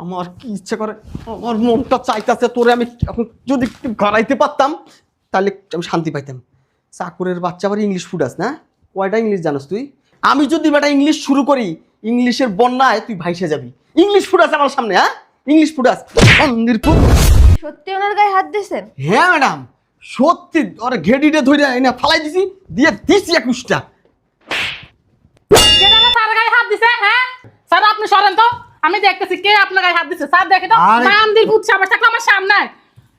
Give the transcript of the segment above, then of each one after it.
আমার কি ইচ্ছে করে? আমার মনটা চাইতেছে তোরে আমি এখন যদি একটু গড়াইতে পারতাম তাহলে আমি শান্তি পাইতাম। চাকরের বাচ্চা আবার ইংলিশ ফুড আস না? কয়টা ইংলিশ জানোস তুই? আমি যদি বেটা ইংলিশ শুরু করি ইংলিশের বন্যায় তুই ভাইসে যাবি। ইংলিশ ফুড আছে আমার সামনে হ্যাঁ? ইংলিশ ফুড আস মন্দির ফুড সত্যি ওনার গায়ে হাত দিয়েছেন? হ্যাঁ ম্যাডাম। সত্যি ওরা ঘেডিটে ধরে এনে ফালাই দিছি দিয়ে দিছি একুশটা। গায়ে হাত দিছে হ্যাঁ? স্যার আপনি সরেন তো। আমি দেখতেছি কে আপনার গায়ে হাত দিছে। স্যার দেখে তো আরে- বান্দির ভূত সাবার থাকলে আমার সামনে।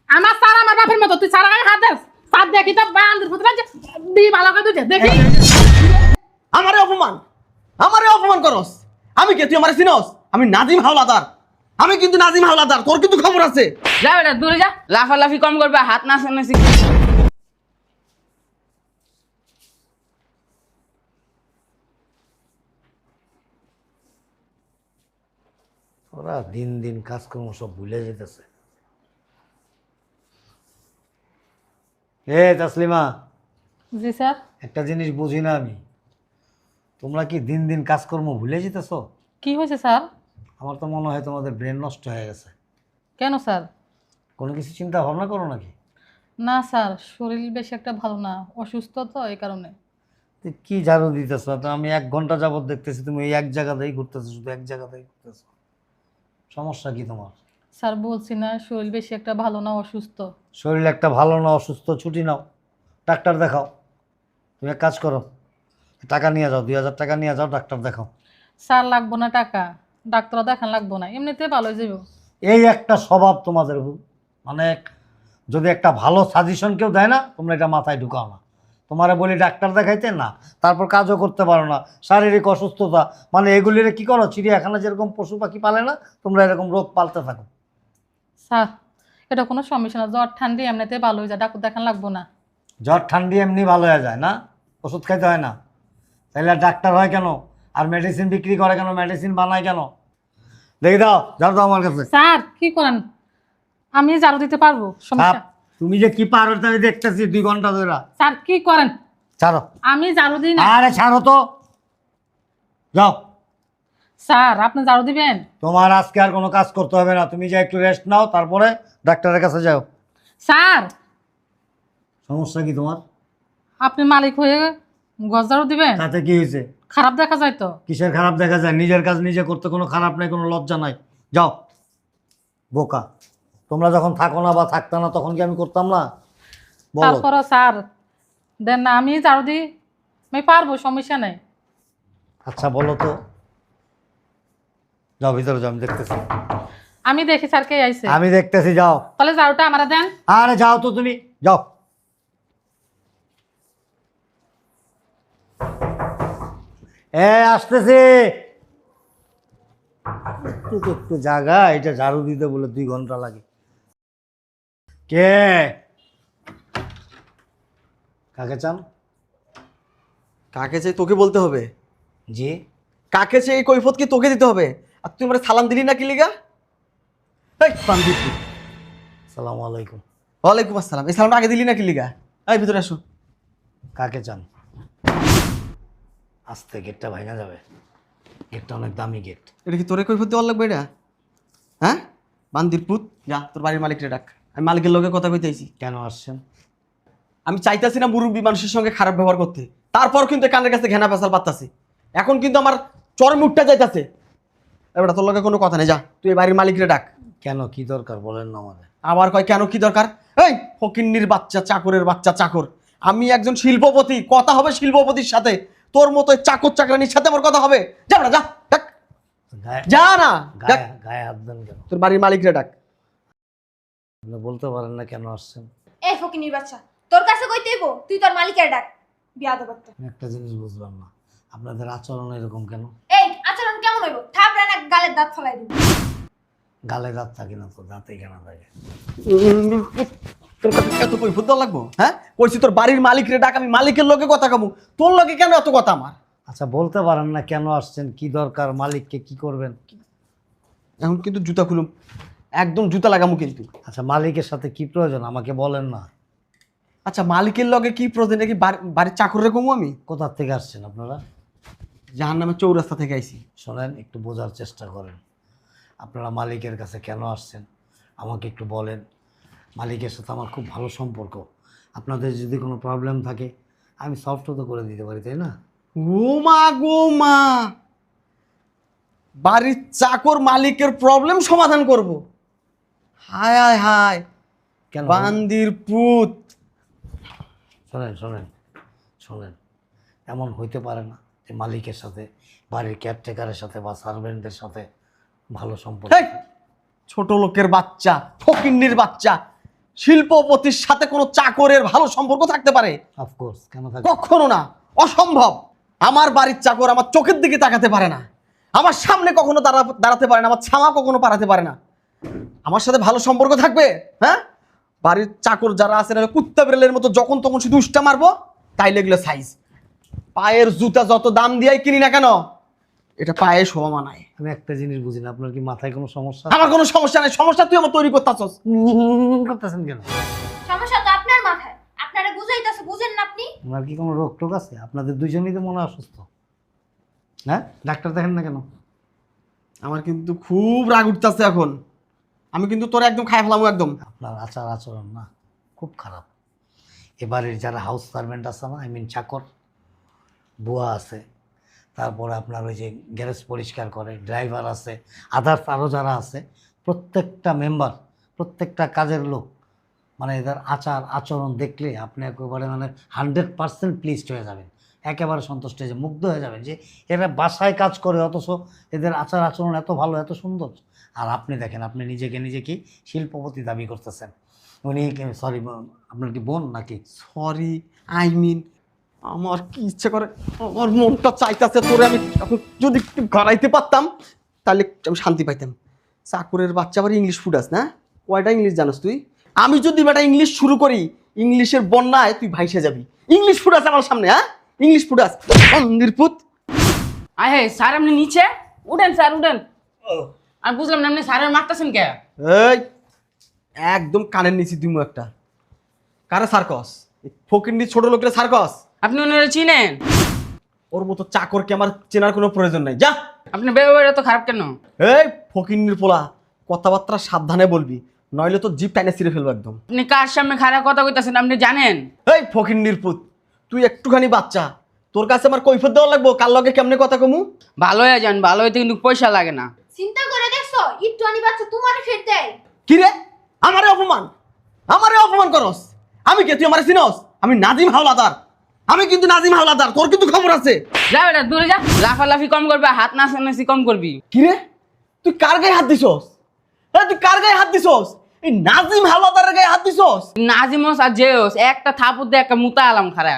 আমার স্যার আমার বাপের মতো তুই স্যার গায়ে হাত দিস। স্যার দেখি তো বান্দির ভূত রাজ্যে দি ভালো করে দুইটা দেখি। আমারে অপমান আমারে অপমান করস। আমি কে তুই আমার চিনস? আমি নাজিম হাওলাদার। আমি কিন্তু নাজিম হাওলাদার তোর কিন্তু খবর আছে। যা বেটা দূরে যা। লাফালাফি কম করবে হাত না সামনে ওরা দিন দিন কাজকর্ম সব ভুলে যেতেছে। এ তাসলিমা জি স্যার। একটা জিনিস বুঝি না আমি। তোমরা কি দিন দিন কাজকর্ম ভুলে যেতেছ? কি হয়েছে স্যার? আমার তো মনে হয় তোমাদের ব্রেন নষ্ট হয়ে গেছে। কেন স্যার? কোনো কিছু চিন্তা ভাবনা করো নাকি? না স্যার শরীর বেশি একটা ভালো না অসুস্থ তো এই কারণে। কি ঝাড়ু দিতেছ? আমি এক ঘণ্টা যাবত দেখতেছি তুমি এই এক জায়গাতেই ঘুরতেছো শুধু এক জায়গাতেই ঘুরতেছো। সমস্যা কি তোমার? স্যার বলছি না শরীর বেশি একটা ভালো না অসুস্থ? শরীর একটা ভালো না অসুস্থ ছুটি নাও। ডাক্তার দেখাও। তুমি এক কাজ করো টাকা নিয়ে যাও দুই হাজার টাকা নিয়ে যাও ডাক্তার দেখাও। স্যার লাগবো না টাকা। ডাক্তার দেখান লাগবো না এমনিতে ভালো হয়ে যাব এই একটা স্বভাব তোমাদের মানে যদি একটা ভালো সাজেশন কেউ দেয় না তোমরা এটা মাথায় ঢুকাও না। তোমারে বলি ডাক্তার দেখাইতে না তারপর কাজও করতে পারো না শারীরিক অসুস্থতা মানে এগুলির কি করো চিড়িয়াখানা যেরকম পশু পাখি পালে না তোমরা এরকম রোগ পালতে থাকো। স্যার এটা কোনো সমস্যা না জ্বর ঠান্ডি এমনিতে ভালো হয়ে যায় ডাক্তার দেখান লাগবো না। জ্বর ঠান্ডি এমনি ভালো হয়ে যায় না ওষুধ খাইতে হয় না। তাহলে আর ডাক্তার হয় কেন? আর মেডিসিন বিক্রি করে কেন মেডিসিন বানায় কেন? দেখি দাও যাও দাও আমার কাছে। স্যার কি করেন? আমি ঝাড়ু দিতে পারব সমস্যা। তুমি যে কি পারো আমি দেখতেছি দুই ঘণ্টা ধরে। স্যার কি করেন? ছাড়ো। আমি ঝাড়ু দিই না। আরে ছাড়ো তো। যাও। স্যার আপনি ঝাড়ু দিবেন? তোমার আজকে আর কোনো কাজ করতে হবে না। তুমি যা একটু রেস্ট নাও তারপরে ডাক্তারের কাছে যাও। স্যার! সমস্যা কি তোমার? আপনি মালিক হয়ে গজ ঝাড়ু দিবেন? তাতে কি হয়েছে? খারাপ দেখা যায় তো। কিসের খারাপ দেখা যায়? নিজের কাজ নিজে করতে কোনো খারাপ নাই কোনো লজ্জা নাই। যাও। বোকা। তোমরা যখন থাকো না বা থাকতো না তখন কি আমি করতাম না? বলো। তারপরও স্যার দেন না আমি ঝাড়ু দিই আমি পারব সমস্যা নেই। আচ্ছা বলো তো। যাও ভিতরে যাও আমি দেখতেছি। আমি দেখি স্যার কে আইছে। আমি দেখতেছি যাও। তাহলে ঝাড়ুটা আমার দেন। আরে যাও তো তুমি যাও। এ আসতেছি। একটু একটু জায়গা এটা ঝাড়ু দিতে বলে দুই ঘণ্টা লাগে। কে? কাকে চান? কাকে চাই তোকে বলতে হবে? জি। কাকে চাই এই কৈফত কি তোকে দিতে হবে? আর তুই আমার সালাম দিলি না কি লিগা? এই বান্দির পুত। সালাম আলাইকুম। ওয়ালাইকুম আসসালাম। এই সালামটা আগে দিলি না কি লিগা? এই ভিতরে আসো। কাকে চান? আস্তে গেটটা ভাঙা যাবে। গেটটা অনেক দামি গেট। এটা কি তোরে কৈফত দেওয়ার লাগবে এটা? হ্যাঁ? বান্দির পুত যা তোর বাড়ির মালিকরে ডাক। আমি মালিকের লোকে কথা কইতেছি। কেন আসছেন? আমি চাইতাছি না মুরব্বী মানুষের সঙ্গে খারাপ ব্যবহার করতে। তারপর কিন্তু কানের কাছে ঘেনা পেশাল পাত্তাছি। এখন কিন্তু আমার চরম উঠটা যাইতাছে। এবার তোর লগে কোনো কথা নেই যা। তুই বাড়ির মালিকরে ডাক। কেন? কি দরকার বলেন না আমাদের আবার কয় কেন কি দরকার? এই ফকিন্নির বাচ্চা চাকরের বাচ্চা চাকর। আমি একজন শিল্পপতি কথা হবে শিল্পপতির সাথে। তোর মতো চাকর চাকরানির সাথে আমার কথা হবে। যা না যা ডাক যা না গায়ে গায়ে হাত দেন কেন? তোর বাড়ির মালিকরে ডাক। আপনি বলতে পারেন না কেন আসছেন? এই ফকিনির বাচ্চা তোর কাছে কই দেব তুই তোর মালিকের ডাক। বিয়া দেব আমি একটা জিনিস বুঝলাম না। আপনাদের আচরণ এরকম কেন? এই আচরণ কেমন হইব? থাপড়া না গালের দাঁত ফলাই দিব। গালে দাঁত থাকে না তো দাঁতে কেন থাকে? তোর কাছে এত দেওয়া লাগবো? হ্যাঁ? কইছি তোর বাড়ির মালিকরে ডাক আমি মালিকের লোকে কথা কামু। তোর লোকে কেন এত কথা আমার? আচ্ছা বলতে পারেন না কেন আসছেন কি দরকার মালিককে কি করবেন? এখন কিন্তু জুতা খুলুম। একদম জুতা লাগামু কিন্তু। আচ্ছা মালিকের সাথে কি প্রয়োজন? আমাকে বলেন না। আচ্ছা মালিকের লগে কি প্রয়োজন? নাকি বাড়ি- বাড়ির চাকরে কমু আমি? কোথা থেকে আসছেন আপনারা? জাহান নামে চৌরাস্তা থেকে আইছি। শোনেন একটু বোঝার চেষ্টা করেন। আপনারা মালিকের কাছে কেন আসছেন? আমাকে একটু বলেন। মালিকের সাথে আমার খুব ভালো সম্পর্ক। আপনাদের যদি কোনো প্রবলেম থাকে আমি সলভও তো করে দিতে পারি তাই না? ও মা গো মা বাড়ির চাকর মালিকের প্রবলেম সমাধান করব। হায় হায় হায়। কেন? বান্দির পুত। শোনেন শোনেন শোনেন। এমন হইতে পারে না যে মালিকের সাথে বাড়ির কেয়ারটেকারের সাথে বা সার্ভেন্টদের সাথে ভালো সম্পর্ক। হেই! ছোট লোকের বাচ্চা ফকিন্নির বাচ্চা শিল্পপতির সাথে কোনো চাকরের ভালো সম্পর্ক থাকতে পারে? অফকোর্স কেন থাকে কখনো না। অসম্ভব। আমার বাড়ির চাকর আমার চোখের দিকে তাকাতে পারে না। আমার সামনে কখনো দাঁড়া দাঁড়াতে পারে না। আমার ছামা কখনো পারাতে পারে না। আমার সাথে ভালো সম্পর্ক থাকবে? হ্যাঁ? বাড়ির চাকর যারা আছে না কুত্তা বিড়ালের মতো যখন তখন শুধু উষ্টা মারবো তাই লেগলো সাইজ পায়ের জুতা যত দাম দিয়াই কিনি না কেন এটা পায়ে শোভা মানায়। আমি একটা জিনিস বুঝি না আপনার কি মাথায় কোনো সমস্যা? আমার কোনো সমস্যা নেই সমস্যা তুই আমার তৈরি করতেছস। করতেছেন কেন? সমস্যা তো আপনার মাথায়। আপনারা বুঝাইতেছে বুঝেন না আপনি? ওনার কি কোনো রোগ টোক আছে? আপনাদের দুজনেই তো মনে হয় অসুস্থ। হ্যাঁ? ডাক্তার দেখেন না কেন? আমার কিন্তু খুব রাগ উঠতেছে এখন। আমি কিন্তু তোর একদম খাই ফেলামো একদম। আপনার আচার আচরণ না, খুব খারাপ। এবারের যারা হাউস সার্ভেন্ট আছে না আই মিন চাকর, বুয়া আছে, তারপরে আপনার ওই যে গ্যারেজ পরিষ্কার করে ড্রাইভার আছে আদার্স আরও যারা আছে, প্রত্যেকটা মেম্বার প্রত্যেকটা কাজের লোক মানে এদের আচার আচরণ দেখলে আপনি একেবারে মানে হান্ড্রেড পার্সেন্ট প্লিজড হয়ে যাবেন। একেবারে সন্তুষ্ট হয়ে মুগ্ধ হয়ে যাবেন যে এরা বাসায় কাজ করে, অথচ এদের আচার আচরণ এত ভালো, এত সুন্দর। আর আপনি দেখেন, আপনি নিজেকে নিজে কি শিল্পপতি দাবি করতেছেন। উনি সরি আপনার কি বোন নাকি? সরি আই মিন আমার কি ইচ্ছে করে, আমার মনটা চাইতেছে তোরে আমি এখন যদি একটু গড়াইতে পারতাম, তাহলে আমি শান্তি পাইতাম। চাকরের বাচ্চা আবার ইংলিশ ফুড আস না? কয়টা ইংলিশ জানোস তুই? আমি যদি বেটা ইংলিশ শুরু করি ইংলিশের বন্যায় তুই ভাইসে যাবি। ইংলিশ ফুড আছে আমার সামনে হ্যাঁ? ইংলিশ ফুড আস নির্পুত আয় হে স্যার আপনি নিচে। উঠেন স্যার উঠেন। আমি বুঝলাম না আপনি স্যারের মারতেছেন কে? এই একদম কানের নিচে দিমু একটা। কারে সার্কস? ফকিন্নি ছোট লোকের সার্কস। আপনি ওনারা চিনেন? ওর মতো চাকরকে আমার চেনার কোনো প্রয়োজন নাই? যা। আপনি ব্যবহার তো খারাপ কেন? এই ফকিন্নির পোলা কথাবার্তা সাবধানে বলবি নইলে তো জিপ টাইনে ছিঁড়ে ফেলব একদম। আপনি কার সামনে খারাপ কথা কইতাছেন আপনি জানেন? এই ফকিন্নির পুত। তুই একটুখানি বাচ্চা তোর কাছে আমার কৈফত দেওয়া লাগবো? কার লগে কেমনে কথা কমু? ভালো হয়ে যান ভালো হইতে কিন্তু পয়সা লাগে না। চিন্তা করে দেখছ? একটু আনি বাচ্চা তোমারই ফের দেয়। কি রে? আমারে অপমান? আমারে অপমান করস? আমি কে? তুই আমারে চিনস? আমি নাজিম হাওলাদার। আমি কিন্তু নাজিম হাওলাদার তোর কিন্তু খবর আছে। যা বেটা দূরে যা। লাফালাফি কম করবে হাত নাচানাচি কম করবি। কি রে? তুই কার গায়ে হাত দিছস? হ্যাঁ তুই কার গায়ে হাত দিছস? এই নাজিম হাওলাদারের গায়ে হাত দিছস? নাজিমস আর জেওস একটা থাপুর দিয়ে একটা মুতা আলাম খারা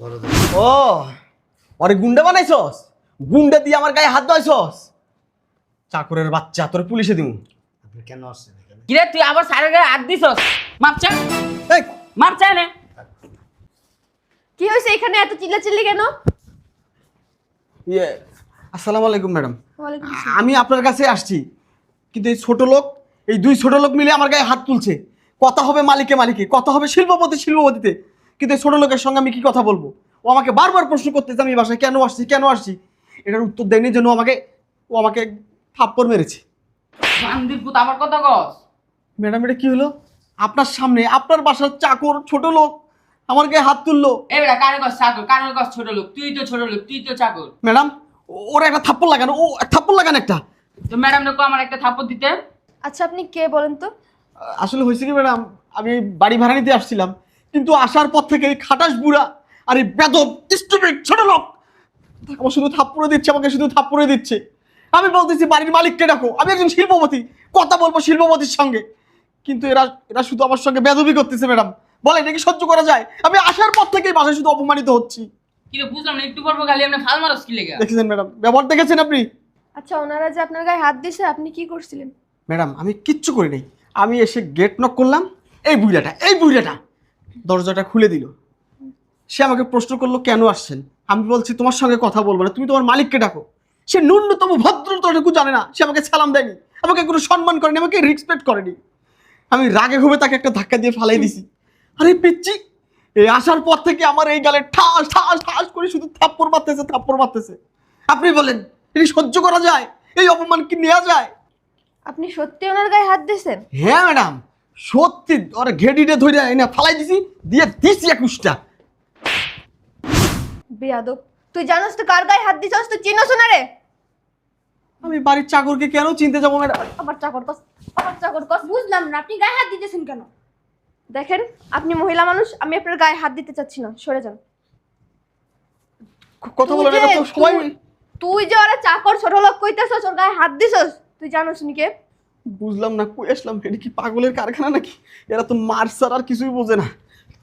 ও আরে গুন্ডা বানাইছস? গুন্ডা দিয়ে আমার গায়ে হাত দাইছস চাকরের বাচ্চা তোর পুলিশে দিমু। আপনি কেন আসছেন এখানে? কিরে তুই আবার স্যারের গায়ে হাত দিছস? মাপচা এই! মাপচা নে? কি হয়েছে এখানে? এত চিল্লাচিল্লি কেন? ইয়ে আসসালামু আলাইকুম ম্যাডাম। আমি আপনার কাছে আসছি। কিন্তু এই ছোট লোক এই দুই ছোট লোক মিলে আমার গায়ে হাত তুলছে। কথা হবে মালিকে মালিকে কথা হবে শিল্পপতি শিল্পপতিতে। কিন্তু ছোট লোকের সঙ্গে আমি কি কথা বলব? ও আমাকে বারবার প্রশ্ন করতেছে আমি এই বাসায় কেন আসছি কেন আসছি? এটার উত্তর দেয়নি জন্য আমাকে ও আমাকে থাপ্পড় মেরেছে। বান্দির পুত আবার কথা কস। ম্যাডাম এটা কি হলো? আপনার সামনে আপনার বাসার চাকর ছোট লোক আমার গায়ে হাত তুললো। এই বেটা কারে কস চাকর? কারে কস ছোট লোক? তুই তো ছোট লোক তুই তো চাকর। ম্যাডাম ওরা একটা থাপ্পড় লাগানো ও থাপ্পড় লাগান একটা। তো ম্যাডাম দেখো আমার একটা থাপ্পড় দিতে। আচ্ছা আপনি কে বলেন তো? আসলে হয়েছে কি ম্যাডাম আমি বাড়ি ভাড়া নিতে আসছিলাম। কিন্তু আসার পর থেকে এই খাটাস বুড়া আর এই বেদব স্টুপিড ছোট লোক আমার শুধু থাপ্পড়ে দিচ্ছে আমাকে শুধু থাপ্পড়ে দিচ্ছে। আমি বলতেছি বাড়ির মালিককে ডাকো আমি একজন শিল্পপতি কথা বলব শিল্পপতির সঙ্গে। কিন্তু এরা এরা শুধু আমার সঙ্গে বেদবি করতেছে ম্যাডাম। বলে এটা কি সহ্য করা যায়? আমি আসার পর থেকেই বাসায় শুধু অপমানিত হচ্ছি। কিরে বুঝলাম না একটু পর্ব খালি আপনি ফাল মারস কি লেগে? দেখেছেন ম্যাডাম? ব্যবহার দেখেছেন আপনি? আচ্ছা ওনারা যে আপনার গায়ে হাত দিছে আপনি কি করছিলেন? ম্যাডাম আমি কিচ্ছু করি নাই। আমি এসে গেট নক করলাম। এই বুড়াটা এই বুড়াটা। দরজাটা খুলে দিল। সে আমাকে প্রশ্ন করল কেন আসছেন? আমি বলছি তোমার সঙ্গে কথা বলব না তুমি তোমার মালিককে ডাকো। সে ন্যূনতম ভদ্রতাটুকু জানে না সে আমাকে সালাম দেয়নি আমাকে কোনো সম্মান করেনি আমাকে রেসপেক্ট করেনি। আমি রাগে ঘুমে তাকে একটা ধাক্কা দিয়ে ফালাই দিছি। আরে পিচ্ছি এই আসার পর থেকে আমার এই গালে ঠাস ঠাস ঠাস করে শুধু থাপ্পড় মারতেছে থাপ্পড় মারতেছে। আপনি বলেন এটি সহ্য করা যায়? এই অপমান কি নেওয়া যায়? আপনি সত্যি ওনার গায়ে হাত দিয়েছেন? হ্যাঁ ম্যাডাম। সত্যি ওরা ঘেডিটে ধরে এনে ফালাই দিছি দিয়ে দিছি একুশটা। বেয়াদব তুই জানোস তো কার গায়ে হাত দিছস তুই চিনোস না রে? আমি বাড়ির চাকরকে কেন চিনতে যাব ম্যাডাম আবার চাকর কস আবার চাকর কস বুঝলাম না আপনি গায়ে হাত দিতেছেন কেন? দেখেন আপনি মহিলা মানুষ আমি আপনার গায়ে হাত দিতে চাচ্ছি না সরে যান। কথা তো সবাই তুই- তুই যে ওরা চাকর ছোট লোক কইতেছস ওর গায়ে হাত দিছস তুই জানোস নি কে? বুঝলাম না কই আসলাম? এটা কি পাগলের কারখানা নাকি? এরা তো মার সার আর কিছুই বোঝে না।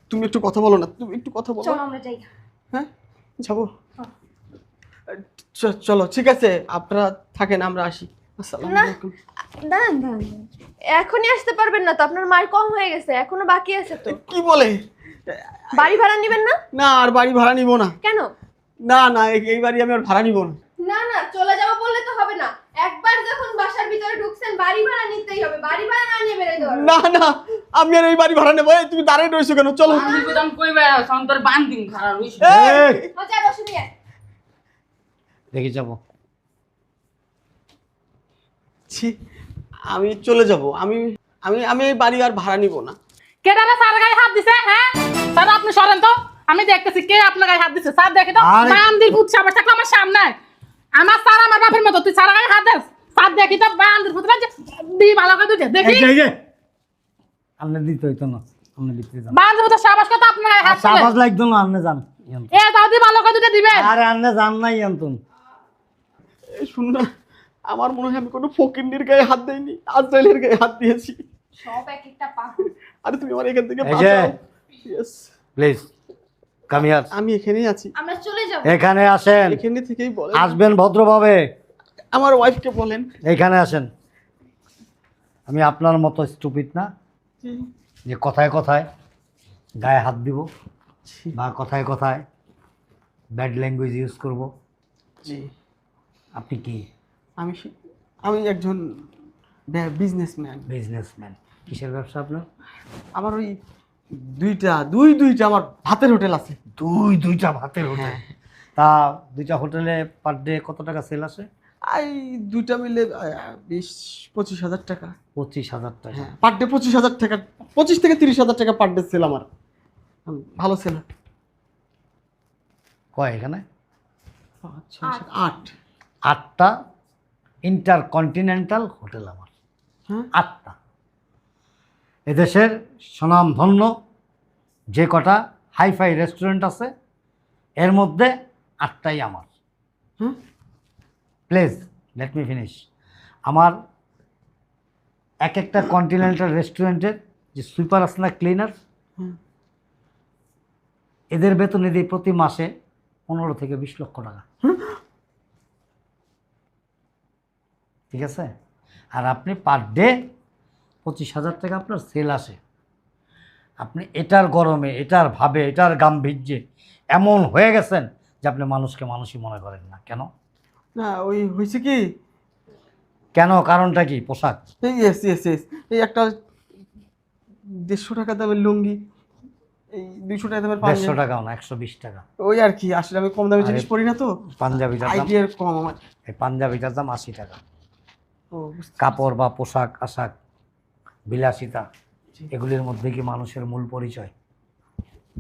তুমি একটু কথা বলো না তুমি একটু কথা বলো। চল আমরা যাই। হ্যাঁ? যাব? চলো ঠিক আছে আপনারা থাকেন আমরা আসি। আসসালামু না। আলাইকুম। এখনই আসতে পারবেন না তো আপনার মায়ের কম হয়ে গেছে এখনও বাকি আছে তো। কি বলে? বাড়ি ভাড়া নেবেন না? না আর বাড়ি ভাড়া নিব না। কেন? না না এই- এই বাড়ি আমি আর ভাড়া নিব না। না না চলে যাব বললে তো হবে না। একবার যখন বাসার ভিতরে ঢুকছেন বাড়ি ভাড়া নিতেই হবে। বাড়ি ভাড়া না নিয়ে না না আমি আর এই বাড়ি ভাড়া নেব। এই, তুমি দাঁড়িয়ে রয়েছো কেন? চলো। আমি কইতাম কই বেড়া সন্তর বান্দিন! মজা বসে নিয়ে দেখি যাব। ছি আমি চলে যাব। আমি আমি আমি এই বাড়ি আর ভাড়া নিব না। কে কেডারে স্যার গায়ে হাত দিছে হ্যাঁ? স্যার আপনি সরেন তো। আমি দেখতেছি কে আপনার গায়ে হাত দিছে। স্যার দেখে তো বান্দির থাকলে আমার সামনে। আমার স্যার আমার বাপের মতো তুই স্যার গায়ে হাত দিস স্যার দেখি তো বান্দির ভূত যে দি ভালো করে দুইটা দেখি। আপনি দিতে হইতো না আপনি দিতে যান। বান্দির ভূত সাবাস কথা আপনার গায়ে হাত সাবাস লাগতো না আপনি যান। এ দাও দি ভালো করে দুইটা দিবে। আরে আপনি যান না ইয়ান্তন এই শুন না আমার মনে হয় আমি কোনো ফকিন্নির গায়ে হাত দেইনি আজরাইলের গায়ে হাত দিয়েছি। সব এক একটা পাগল আরে তুমি আমার এখান থেকে। বাঁচাও। প্লিজ কাম আমি এখানেই আছি। আমরা চলে যাব। এখানে আসেন। এখানে থেকেই বলেন। আসবেন ভদ্রভাবে। আমার ওয়াইফকে বলেন। এখানে আসেন। আমি আপনার মতো স্টুপিড না। যে কথায় কথায় গায়ে হাত দিব বা কথায় কথায় ব্যাড ল্যাঙ্গুয়েজ ইউজ করব। জি। আপনি কি? আমি আমি একজন বিজনেসম্যান বিজনেসম্যান কিসের ব্যবসা আপনার? আমার ওই দুইটা দুই দুইটা আমার ভাতের হোটেল আছে। দুই দুইটা ভাতের হোটেল? তা দুইটা হোটেলে পার ডে কত টাকা সেল আসে? এই দুইটা মিলে বিশ পঁচিশ হাজার টাকা। পঁচিশ হাজার টাকা। হ্যাঁ পার ডে পঁচিশ হাজার টাকা পঁচিশ থেকে তিরিশ হাজার টাকা পার ডে সেল আমার। ভালো সেল কয় এখানে? আট। আটটা ইন্টারকন্টিনেন্টাল হোটেল আমার। হ্যাঁ। আটটা। এদেশের সুনামধন্য যে কটা হাইফাই রেস্টুরেন্ট আছে এর মধ্যে আটটাই আমার। প্লিজ লেট মি ফিনিশ আমার এক একটা কন্টিনেন্টাল রেস্টুরেন্টের যে সুইপার আছে না ক্লিনার এদের বেতনে দিই প্রতি মাসে পনেরো থেকে বিশ লক্ষ টাকা। ঠিক আছে? আর আপনি পার ডে পঁচিশ হাজার টাকা আপনার সেল আসে। আপনি এটার গরমে এটার ভাবে এটার গাম্ভীর্যে এমন হয়ে গেছেন যে আপনি মানুষকে মানুষই মনে করেন না। কেন? না ওই হয়েছে কি? কেন? কারণটা কি? পোশাক? ইয়েস ইয়েস ইয়েস এই একটা দেড়শো টাকা দামের লুঙ্গি এই দুইশো টাকা দামের দেড়শো টাকাও না একশো বিশ টাকা। ওই আর কি আসলে আমি কম দামি জিনিস পরি না তো? পাঞ্জাবিটার দাম আইডিয়ার কম আমার। এই পাঞ্জাবিটার দাম আশি টাকা। ও কাপড় বা পোশাক আশাক বিলাসিতা এগুলির মধ্যে কি মানুষের মূল পরিচয়?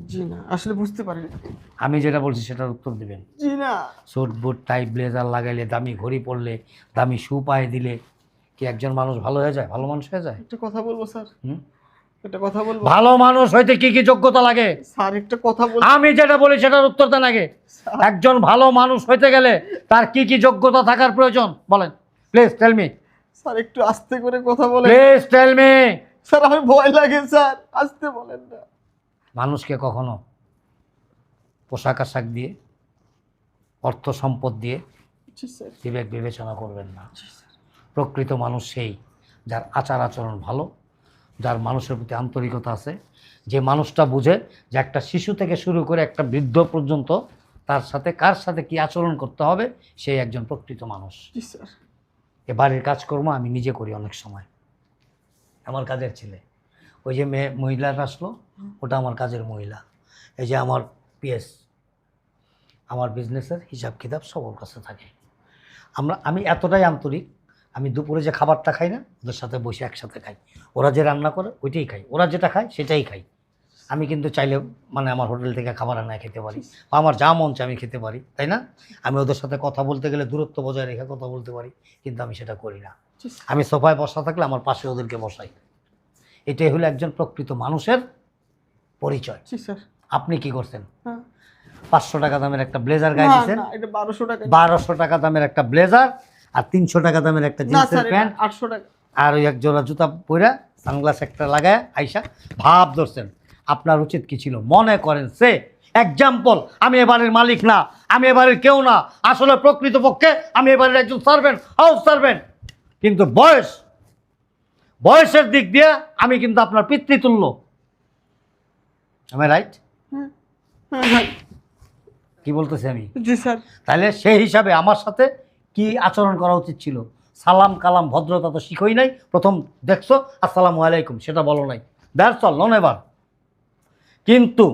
জি না আসলে বুঝতে পারিনি আমি যেটা বলছি সেটার উত্তর দিবেন। জি না। স্যুট বুট টাই ব্লেজার লাগাইলে দামি ঘড়ি পরলে দামি শু পায়ে দিলে কি একজন মানুষ ভালো হয়ে যায় ভালো মানুষ হয়ে যায়? একটা কথা বলব স্যার। হুম? একটা কথা বলব। ভালো মানুষ হইতে কি কি যোগ্যতা লাগে? স্যার একটা কথা বল আমি যেটা বলি সেটার উত্তর দেন আগে। একজন ভালো মানুষ হইতে গেলে তার কি কি যোগ্যতা থাকার প্রয়োজন? বলেন। প্লিজ টেল মি স্যার একটু আস্তে করে কথা বলেন। প্লিজ টেল মি স্যার আমার ভয় লাগে স্যার। আস্তে বলেন না। মানুষকে কখনো পোশাক আশাক দিয়ে অর্থ সম্পদ দিয়ে বিবেক বিবেচনা করবেন না। প্রকৃত মানুষ সেই যার আচার আচরণ ভালো যার মানুষের প্রতি আন্তরিকতা আছে। যে মানুষটা বুঝে যে একটা শিশু থেকে শুরু করে একটা বৃদ্ধ পর্যন্ত তার সাথে কার সাথে কি আচরণ করতে হবে সেই একজন প্রকৃত মানুষ। এ বাড়ির কাজকর্ম আমি নিজে করি অনেক সময়। আমার কাজের ছেলে। ওই যে মেয়ে মহিলাটা আসলো, ওটা আমার কাজের মহিলা। এই যে আমার পিএস, আমার বিজনেসের হিসাব কিতাব সবার কাছে থাকে। আমরা, আমি এতটাই আন্তরিক, আমি দুপুরে যে খাবারটা খাই না, ওদের সাথে বসে একসাথে খাই। ওরা যে রান্না করে, ওইটাই খাই। ওরা যেটা খায়, সেটাই খাই। আমি কিন্তু চাইলে মানে আমার হোটেল থেকে খাবার আনায় খেতে পারি। বা আমার যা মন আমি খেতে পারি তাই না? আমি ওদের সাথে কথা বলতে গেলে দূরত্ব বজায় রেখে কথা বলতে পারি কিন্তু আমি সেটা করি না। আমি সোফায় বসা থাকলে আমার পাশে ওদেরকে বসাই। এটাই হলো একজন প্রকৃত মানুষের পরিচয়। আপনি কি করছেন? হ্যাঁ। পাঁচশো টাকা দামের একটা ব্লেজার গায়ে দিচ্ছেন বারোশো টাকা। দামের একটা ব্লেজার আর তিনশো টাকা দামের একটা জিন্সের প্যান্ট। আটশো টাকা। আর ওই এক জোড়া জুতা পরে সানগ্লাস একটা লাগায় আইসা ভাব ধরছেন। আপনার উচিত কি ছিল? মনে করেন সে এক্সাম্পল আমি এবারের মালিক না আমি এবারের কেউ না। আসলে প্রকৃতপক্ষে আমি এবারের একজন সার্ভেন্ট হাউস সার্ভেন্ট কিন্তু বয়স বয়সের দিক দিয়ে আমি কিন্তু আপনার পিতৃতুল্য। আমি রাইট কি বলতেছি আমি? জি স্যার। তাহলে সেই হিসাবে আমার সাথে কি আচরণ করা উচিত ছিল? সালাম কালাম ভদ্রতা তো শিখই নাই। প্রথম দেখছ আসসালামু আলাইকুম সেটা বলো নাই। দ্যাটস অল নন এবার কিন্তু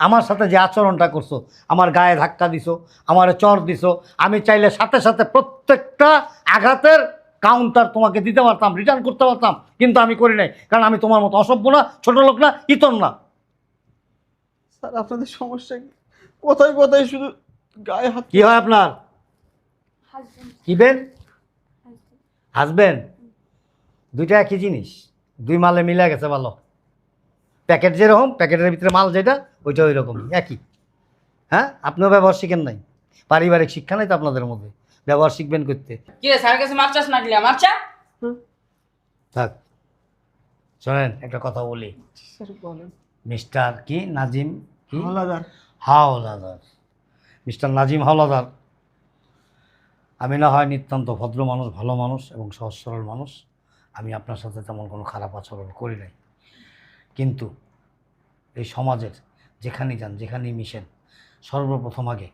আমার সাথে যে আচরণটা করছ আমার গায়ে ধাক্কা দিছো আমার চর দিছো আমি চাইলে সাথে সাথে প্রত্যেকটা আঘাতের কাউন্টার তোমাকে দিতে পারতাম রিটার্ন করতে পারতাম কিন্তু আমি করি নাই কারণ আমি তোমার মতো অসভ্য না ছোটো লোক না ইতন না। স্যার আপনাদের সমস্যা কোথায় কোথায় শুধু গায়ে হাত কি হয় আপনার? কি বেন হাসবেন্ড দুইটা একই জিনিস দুই মালে মিলে গেছে ভালো। প্যাকেট যেরকম প্যাকেটের ভিতরে মাল যেটা ওইটা ওই রকমই একই। হ্যাঁ? আপনিও ব্যবহার শিখেন নাই। পারিবারিক শিক্ষা নাই তো আপনাদের মধ্যে ব্যবহার শিখবেন করতে। কি রে স্যারের কাছে মার চাস না গেলে? মার চা? থাক। শোনেন একটা কথা বলি। মিস্টার কি? নাজিম কি? হাওলাদার। হাওলাদার। মিস্টার নাজিম হাওলাদার। আমি না হয় নিতান্ত ভদ্র মানুষ ভালো মানুষ এবং সহজ সরল মানুষ। আমি আপনার সাথে তেমন কোনো খারাপ আচরণ করি নাই। কিন্তু এই সমাজের যেখানেই যান যেখানেই মিশেন সর্বপ্রথম আগে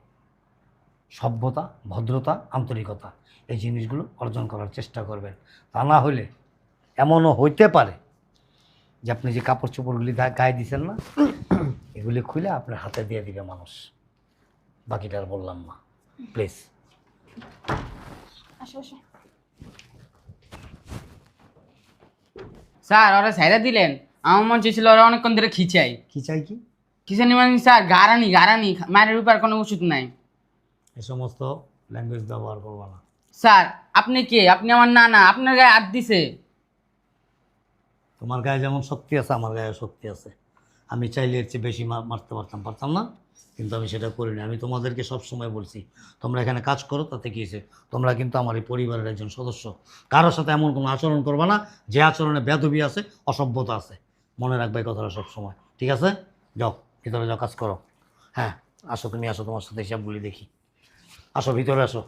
সভ্যতা ভদ্রতা আন্তরিকতা এই জিনিসগুলো অর্জন করার চেষ্টা করবেন। তা না হলে এমনও হইতে পারে যে আপনি যে কাপড় চোপড়গুলি গায়ে দিছেন না এগুলি খুলে আপনার হাতে দিয়ে দিবে মানুষ। বাকিটা আর বললাম না। প্লিজ। স্যার ওরা সাইরা দিলেন। আমার মন চেয়েছিল ওরা অনেকক্ষণ ধরে খিচাই কি চাই কি? খিচানি মানে স্যার গারানি গারানি মায়ের উপর কোনো ওষুধ নাই। এ সমস্ত ল্যাঙ্গুয়েজ ব্যবহার করব না। স্যার আপনি কে? আপনি আমার নানা আপনার গায়ে হাত দিছে? তোমার গায়ে যেমন শক্তি আছে আমার গায়ে শক্তি আছে। আমি চাইলে এর চেয়ে বেশি মার- মারতে পারতাম পারতাম না কিন্তু আমি সেটা করিনি। আমি তোমাদেরকে সব সময় বলছি তোমরা এখানে কাজ করো তাতে কী হয়েছে? তোমরা কিন্তু আমার এই পরিবারের একজন সদস্য। কারোর সাথে এমন কোনো আচরণ করবে না যে আচরণে বেদবি আছে অসভ্যতা আছে। মনে রাখবে এই কথাটা সবসময়। ঠিক আছে? যাও, ভিতরে যাও, কাজ করো। হ্যাঁ আসো তুমি, আসো তোমার সাথে, হিসাবগুলি দেখি। আসো, ভিতরে আসো।